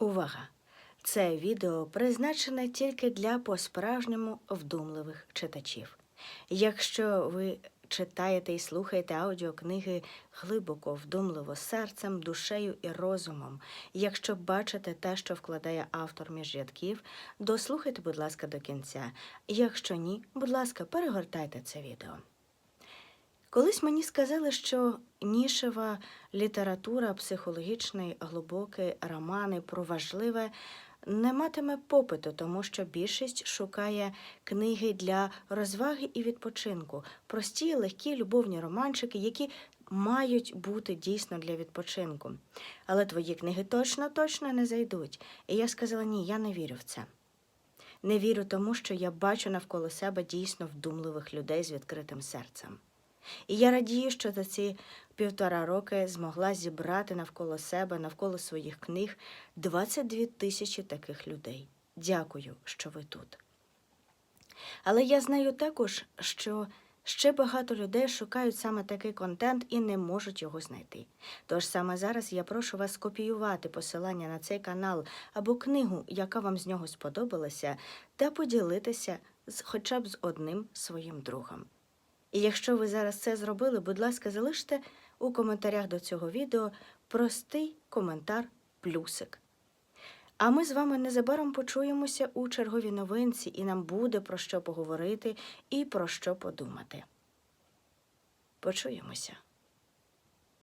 Увага! Це відео призначене тільки для по-справжньому вдумливих читачів. Якщо ви читаєте і слухаєте аудіокниги глибоко, вдумливо, серцем, душею і розумом, якщо бачите те, що вкладає автор між рядків, дослухайте, будь ласка, до кінця. Якщо ні, будь ласка, перегортайте це відео. Колись мені сказали, що нішева література, психологічний, глибокий романи про важливе не матиме попиту, тому що більшість шукає книги для розваги і відпочинку, прості, легкі любовні романчики, які мають бути дійсно для відпочинку. Але твої книги точно точно не зайдуть. І я сказала: ні, я не вірю в це. Не вірю тому, що я бачу навколо себе дійсно вдумливих людей з відкритим серцем. І я радію, що за ці півтора роки змогла зібрати навколо себе, навколо своїх книг 22 тисячі таких людей. Дякую, що ви тут. Але я знаю також, що ще багато людей шукають саме такий контент і не можуть його знайти. Тож саме зараз я прошу вас скопіювати посилання на цей канал або книгу, яка вам з нього сподобалася, та поділитися хоча б з одним своїм другом. І якщо ви зараз це зробили, будь ласка, залиште у коментарях до цього відео простий коментар плюсик. А ми з вами незабаром почуємося у черговій новинці, і нам буде про що поговорити і про що подумати. Почуємося.